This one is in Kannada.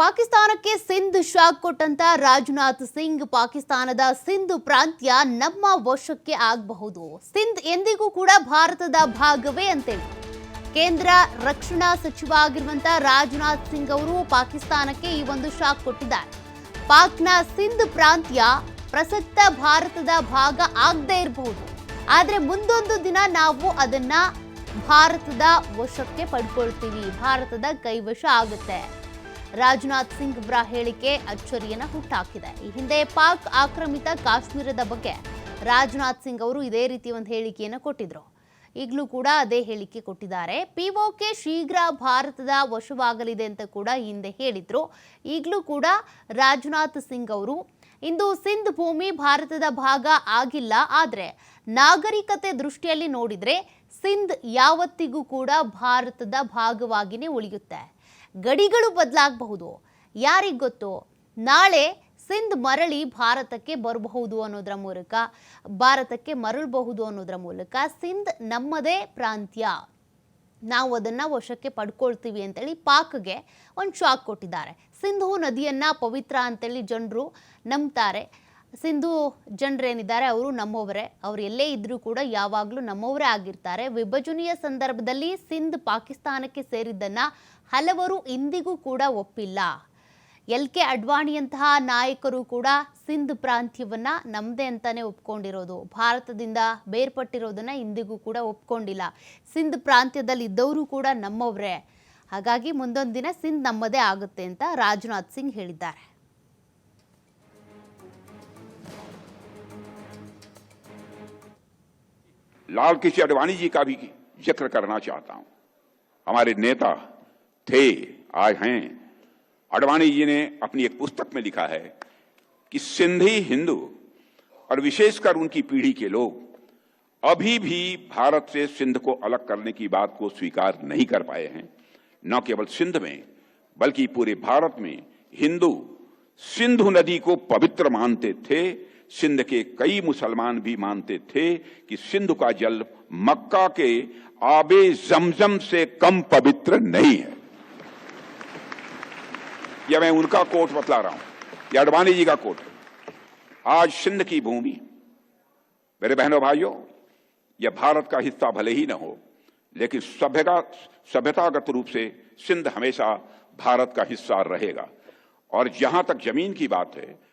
ಪಾಕಿಸ್ತಾನಕ್ಕೆ ಸಿಂಧ್ ಶಾಕ್ ಕೊಟ್ಟಂತ ರಾಜನಾಥ್ ಸಿಂಗ್ ಪಾಕಿಸ್ತಾನದ ಸಿಂಧ್ ಪ್ರಾಂತ್ಯ ನಮ್ಮ ವಶಕ್ಕೆ ಆಗಬಹುದು. ಸಿಂಧ್ ಎಂದಿಗೂ ಕೂಡ ಭಾರತದ ಭಾಗವೇ ಅಂತೇಳಿ. ಕೇಂದ್ರ ರಕ್ಷಣಾ ಸಚಿವ ಆಗಿರುವಂತ ರಾಜನಾಥ್ ಸಿಂಗ್ ಅವರು ಪಾಕಿಸ್ತಾನಕ್ಕೆ ಈ ಒಂದು ಶಾಕ್ ಕೊಟ್ಟಿದ್ದಾರೆ. ಪಾಕ್ನ ಸಿಂಧ್ ಪ್ರಾಂತ್ಯ ಪ್ರಸಕ್ತ ಭಾರತದ ಭಾಗ ಆಗದೇ ಇರಬಹುದು. ಆದರೆ ಮುಂದೊಂದು ದಿನ ನಾವು ಅದನ್ನ ಭಾರತದ ವಶಕ್ಕೆ ಪಡ್ಕೊಳ್ತೀವಿ. ಭಾರತದ ಕೈವಶ ಆಗುತ್ತೆ. ರಾಜನಾಥ್ ಸಿಂಗ್ ಅವರ ಹೇಳಿಕೆ ಅಚ್ಚರಿಯನ್ನ ಹುಟ್ಟಾಕಿದೆ. ಈ ಹಿಂದೆ ಪಾಕ್ ಆಕ್ರಮಿತ ಕಾಶ್ಮೀರದ ಬಗ್ಗೆ ರಾಜನಾಥ್ ಸಿಂಗ್ ಅವರು ಇದೇ ರೀತಿ ಒಂದು ಹೇಳಿಕೆಯನ್ನು ಕೊಟ್ಟಿದ್ರು. ಈಗಲೂ ಕೂಡ ಅದೇ ಹೇಳಿಕೆ ಕೊಟ್ಟಿದ್ದಾರೆ. ಪಿಒಕೆ ಶೀಘ್ರ ಭಾರತದ ವಶವಾಗಲಿದೆ ಅಂತ ಕೂಡ ಹಿಂದೆ ಹೇಳಿದ್ರು. ಈಗಲೂ ಕೂಡ ರಾಜನಾಥ್ ಸಿಂಗ್ ಅವರು ಇಂದು ಸಿಂಧ್ ಭೂಮಿ ಭಾರತದ ಭಾಗ ಆಗಿಲ್ಲ. ಆದರೆ ನಾಗರಿಕತೆ ದೃಷ್ಟಿಯಲ್ಲಿ ನೋಡಿದರೆ ಸಿಂಧ್ ಯಾವತ್ತಿಗೂ ಕೂಡ ಭಾರತದ ಭಾಗವಾಗಿಯೇ ಉಳಿಯುತ್ತೆ. ಗಡಿಗಳು ಬದಲಾಗಬಹುದು. ಯಾರಿಗೆ ಗೊತ್ತು? ನಾಳೆ ಸಿಂಧ್ ಮರಳಿ ಭಾರತಕ್ಕೆ ಬರಬಹುದು ಅನ್ನೋದ್ರ ಮೂಲಕ, ಭಾರತಕ್ಕೆ ಮರಳಬಹುದು ಅನ್ನೋದ್ರ ಮೂಲಕ ಸಿಂಧ್ ನಮ್ಮದೇ ಪ್ರಾಂತ್ಯ. ನಾವು ಅದನ್ನು ವಶಕ್ಕೆ ಪಡ್ಕೊಳ್ತೀವಿ ಅಂತೇಳಿ ಪಾಕ್ಗೆ ಒಂದು ಶಾಕ್ ಕೊಟ್ಟಿದ್ದಾರೆ. ಸಿಂಧು ನದಿಯನ್ನು ಪವಿತ್ರ ಅಂತೇಳಿ ಜನರು ನಂಬ್ತಾರೆ. ಸಿಂಧು ಜನರೇನಿದ್ದಾರೆ ಅವರು ನಮ್ಮವರೇ. ಅವರು ಎಲ್ಲೇ ಇದ್ರೂ ಕೂಡ ಯಾವಾಗಲೂ ನಮ್ಮವರೇ ಆಗಿರ್ತಾರೆ. ವಿಭಜನೆಯ ಸಂದರ್ಭದಲ್ಲಿ ಸಿಂಧ್ ಪಾಕಿಸ್ತಾನಕ್ಕೆ ಸೇರಿದ್ದನ್ನ ಹಲವರು ಇಂದಿಗೂ ಕೂಡ ಒಪ್ಪಿಲ್ಲ. ಎಲ್ ಕೆ ಅಡ್ವಾಣಿಯಂತಹ ನಾಯಕರು ಕೂಡ ಸಿಂಧ್ ಪ್ರಾಂತ್ಯವನ್ನ ನಮ್ಮದೇ ಅಂತಾನೆ ಒಪ್ಕೊಂಡಿರೋದು. ಭಾರತದಿಂದ ಬೇರ್ಪಟ್ಟಿರೋದನ್ನ ಇಂದಿಗೂ ಕೂಡ ಒಪ್ಕೊಂಡಿಲ್ಲ. ಸಿಂಧ್ ಪ್ರಾಂತ್ಯದಲ್ಲಿ ಇದ್ದವರು ಕೂಡ ನಮ್ಮವರೇ. ಹಾಗಾಗಿ ಮುಂದೊಂದು ದಿನ ಸಿಂಧ್ ನಮ್ಮದೇ ಆಗುತ್ತೆ ಅಂತ ರಾಜನಾಥ್ ಸಿಂಗ್ ಹೇಳಿದ್ದಾರೆ. लाल कृष्ण अडवाणी जी का भी ज़िक्र करना चाहता हूँ। हमारे नेता थे आज हैं। अडवाणी जी ने अपनी एक पुस्तक में लिखा है कि सिंधी हिंदू और विशेषकर उनकी पीढ़ी के लोग अभी भी भारत से सिंध को अलग करने की बात को स्वीकार नहीं कर पाए हैं। न केवल सिंध में, बल्कि पूरे भारत में हिंदू सिंधु नदी को पवित्र मानते थे सिंध के कई मुसलमान भी मानते थे कि सिंधु का जल मक्का के आबे जमजम से कम पवित्र नहीं है। यह मैं उनका कोट बतला रहा हूँ यह अडवाणी जी का कोट। आज सिंध की भूमि, मेरे बहनों भाइयों यह भारत का हिस्सा भले ही न हो, लेकिन सभ्यता, सभ्यतागत रूप से सिंध हमेशा भारत का हिस्सा रहेगा। और जहाँ तक ज़मीन की बात है